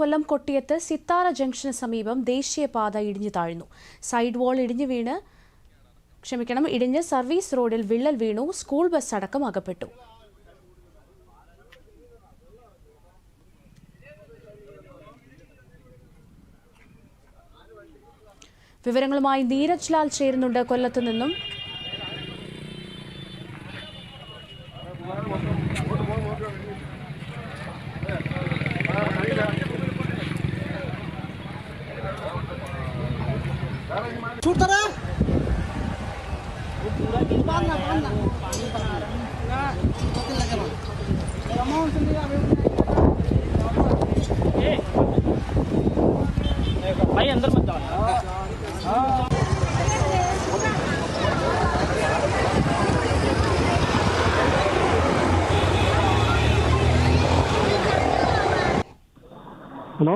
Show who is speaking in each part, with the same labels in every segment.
Speaker 1: കൊല്ലം കൊട്ടിയത്ത് Sithara junction സമീപം ദേശീയപാത ഇടിഞ്ഞു താഴ്ന്നു. സൈഡ് വാൾ ഇടിഞ്ഞു വീണ് ക്ഷമിക്കണം ഇടിഞ്ഞ് സർവീസ് റോഡിൽ വിള്ളൽ വീണു സ്കൂൾ ബസ് അടക്കം അകപ്പെട്ടു. വിവരങ്ങളുമായി നീരജ് ലാൽ ചേരുന്നുണ്ട് കൊല്ലത്തു നിന്നും.
Speaker 2: छूटता रहा बांधना बांधना अमाउंट से लिया
Speaker 3: भाई अंदर मत जाओ
Speaker 4: ഹലോ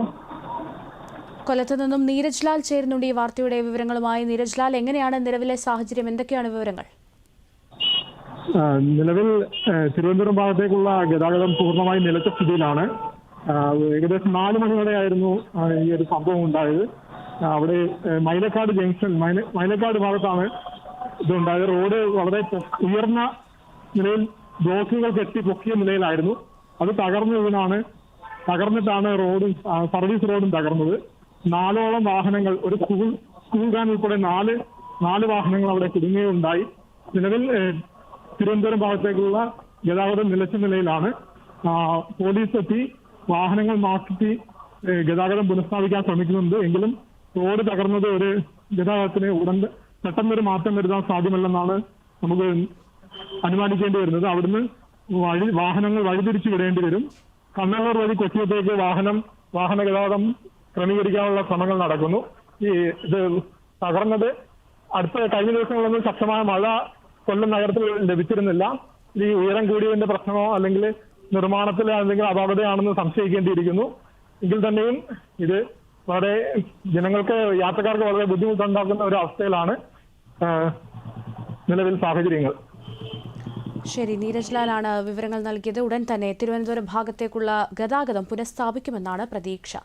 Speaker 1: കൊല്ലത്ത് നിന്നും നീരജ് ലാൽ ചേരുന്നുണ്ട് ഈ വാർത്തയുടെ വിവരങ്ങളുമായി. നീരജ് ലാൽ എങ്ങനെയാണ് നിലവിലെ സാഹചര്യം? എന്തൊക്കെയാണ് വിവരങ്ങൾ?
Speaker 4: നിലവിൽ തിരുവനന്തപുരം ഭാഗത്തേക്കുള്ള ഗതാഗതം പൂർണമായി നിലച്ച സ്ഥിതിയിലാണ്. ഏകദേശം നാല് മണിയോടെയായിരുന്നു ഈ ഒരു സംഭവം ഉണ്ടായത്. അവിടെ മൈലക്കാട് ജംഗ്ഷൻ മൈല- മൈലക്കാട് ഭാഗത്താണ് ഇതുണ്ടായത്. റോഡ് വളരെ ഉയർന്ന നിലയിൽ ബ്ലോക്കുകൾ കെട്ടി പൊക്കിയ നിലയിലായിരുന്നു. അത് തകർന്നു തകർന്നിട്ടാണ് റോഡും സർവീസ് റോഡും തകർന്നത്. നാലോളം വാഹനങ്ങൾ ഒരു സ്കൂൾ സ്കൂൾ വാൻ ഉൾപ്പെടെ നാല് നാല് വാഹനങ്ങൾ അവിടെ കുടുങ്ങുകയുണ്ടായി നിലവിൽ തിരുവനന്തപുരം ഭാഗത്തേക്കുള്ള ഗതാഗതം നിലച്ച നിലയിലാണ്. പോലീസ് എത്തി വാഹനങ്ങൾ മാറ്റി ഗതാഗതം പുനഃസ്ഥാപിക്കാൻ ശ്രമിക്കുന്നുണ്ട്. എങ്കിലും റോഡ് തകർന്നത് ഒരു ഗതാഗതത്തിന് ഉടൻ പെട്ടെന്നൊരു മാറ്റം വരുത്താൻ സാധ്യമല്ലെന്നാണ് നമുക്ക് അനുമാനിക്കേണ്ടി വരുന്നത്. അവിടുന്ന് വഴി വാഹനങ്ങൾ വഴിതിരിച്ചു വിടേണ്ടി വരും. കണ്ണൂർ വഴി കൊച്ചിയത്തേക്ക് വാഹനം വാഹന ഗതാഗതം ക്രമീകരിക്കാനുള്ള ശ്രമങ്ങൾ നടക്കുന്നു. ഈ ഇത് തകർന്നത് അടുത്ത കഴിഞ്ഞ ദിവസങ്ങളൊന്നും ശക്തമായ മഴ കൊല്ലം നഗരത്തിൽ ലഭിച്ചിരുന്നില്ല. ഈ ഉയരം കൂടിയതിന്റെ പ്രശ്നമോ അല്ലെങ്കിൽ നിർമ്മാണത്തിലെ എന്തെങ്കിലും അപാകതയാണെന്ന് സംശയിക്കേണ്ടിയിരിക്കുന്നു. എങ്കിൽ തന്നെയും ഇത് വളരെ ജനങ്ങൾക്ക് യാത്രക്കാർക്ക് വളരെ ബുദ്ധിമുട്ടുണ്ടാക്കുന്ന ഒരു അവസ്ഥയിലാണ് നിലവിൽ സാഹചര്യങ്ങൾ.
Speaker 1: ശരി നീരജ് ലാലാണ് വിവരങ്ങൾ നൽകിയത്. ഉടൻ തന്നെ തിരുവനന്തപുരം ഭാഗത്തേക്കുള്ള ഗതാഗതം പുനഃസ്ഥാപിക്കുമെന്നാണ് പ്രതീക്ഷ.